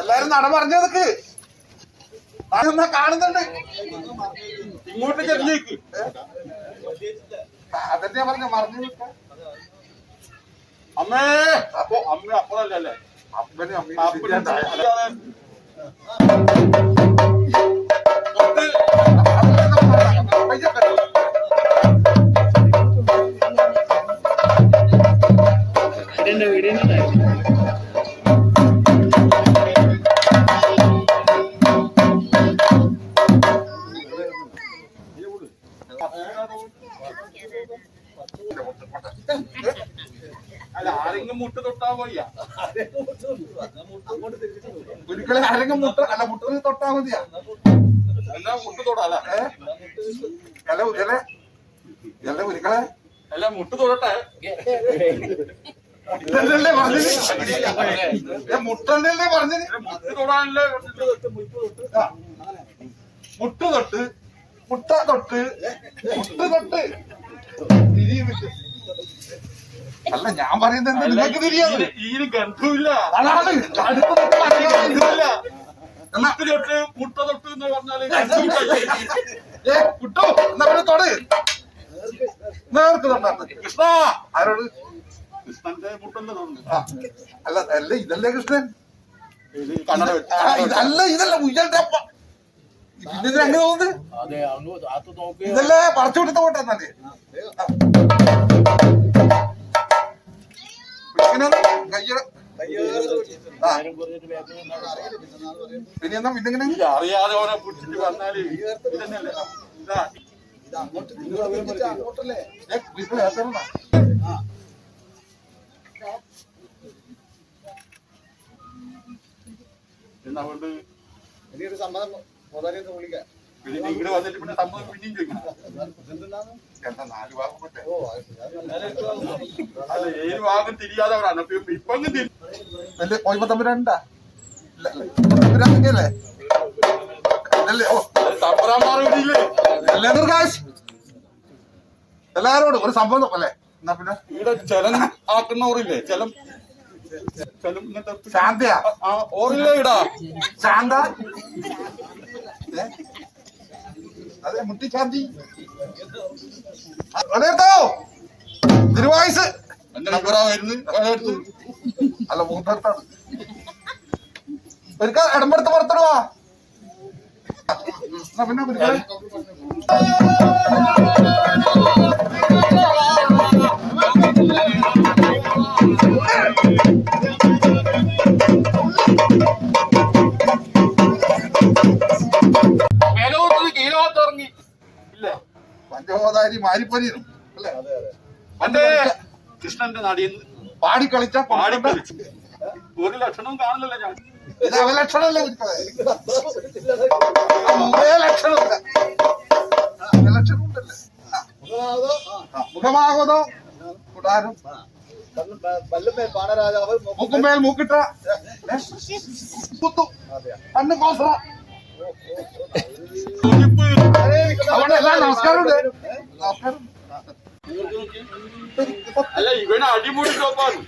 എല്ലാരും നട പറഞ്ഞതൊക്കെ കാണുന്നുണ്ട്. ഇങ്ങോട്ട് ചെറിയേക്ക് അതന്നെ പറഞ്ഞ മറിഞ്ഞു നിൽക്ക. അമ്മേ അപ്പൊ അമ്മ അപ്പഴല്ലേ അപ്പനെ അമ്മ അല്ല ആരെങ്കിലും മുട്ട് തൊട്ടാ പോയ്യ ഒരിക്കലും ആരെങ്കിലും മുട്ട അല്ല മുട്ട തൊട്ടാ മതിയാ? എന്നാ മുട്ട് തൊടാല അല്ല. ഇല ഇല ഒരിക്കലെ അല്ല മുട്ട് തൊടട്ടെ. ഇതല്ലേ പറഞ്ഞത്? മുട്ട് തൊട്ട് മുട്ട തൊട്ട് മുട്ട് തൊട്ട്. അല്ല ഞാൻ പറയുന്നത് നിങ്ങൾക്ക് തിരിയാതെ ഗന്ധമില്ല അതാണ് അടുത്ത തൊട്ട്. മുട്ട് തൊട്ട് മുട്ട തൊട്ട് എന്ന് പറഞ്ഞാൽ ഏ കുട്ടോ എന്നാ പിന്നെ തൊട്. നേർക്ക് തൊട്ടാ കൃഷ്ണ ആരോട്? അല്ല അല്ല ഇതല്ലേ കൃഷ്ണൻ? അല്ല ഇതല്ല ഉയ്യന്റെ അപ്പ. പിന്നെ ഇതിന് അങ്ങനെ തോന്നുന്നത് അങ്ങോട്ട് ഇതല്ലേ പറിച്ചു കൊടുത്ത പോട്ടെ എന്നാൽ കയ്യ ആ പറഞ്ഞിട്ട് ബാക്കിൽ പിന്നെ എന്നാ പിന്നെ ഇങ്ങനെ ഇത് അറിയാതെ അവനെ പിടിച്ചിട്ട് വന്നാൽ ഇതന്നെയല്ലേ? ഇതാ. ഏ, അതുകൊണ്ട് എനിക്കൊരു സമ്മതം മുതലേ വിളിക്കാം. പിന്നെ ഇങ്ങോട്ട് വന്നിട്ട് പിന്നെ സമ്മതം പിന്നെയും ചോദിക്കണം. എന്താ നാല് ഭാഗം അല്ല ഭാഗം അപ്പൊ ഇപ്പൊ തമ്പുരാണ്ടാ അല്ലേ ഓ അല്ലേ എല്ലാരോടും ഒരു സംഭവം അല്ലേ എന്നാ പിന്നെ? ഇവിടെ ചെലം ആക്കുന്നവരില്ലേ? ചെലം ശാന്തയാ? ശാന്ത? അതെ മുട്ടി ശാന്തി. തിരുവായുസ്. അല്ല മൂത്തടുത്താണ് ഒരിക്കൽ ഇടമ്പെടുത്ത് പുറത്തിടുവാ. പിന്നെ പഞ്ചഹോദാരി മാരിപ്പനിയും അല്ലേ? പണ്ട് കൃഷ്ണന്റെ നടിയെന്ന് പാടി കളിച്ച പാടി കളിച്ചു. ഒരു ലക്ഷണവും കാണില്ലല്ലോ ഞാൻ. ഇത് അവലക്ഷണമല്ലേ ഒരിക്കലേ ലക്ഷണമില്ല. ലക്ഷണം ഉണ്ടല്ലേ മുഖമാകതോ കുടാരം. മൂക്കുമേൽ മൂക്കിട്ട? കുത്തു. കണ്ണ് കോസറ അവിടെ എല്ലാം നമസ്കാരമുണ്ട്. നമസ്കാരം അല്ല ഇവന് അടിമുടി ടോപ്പാണ്.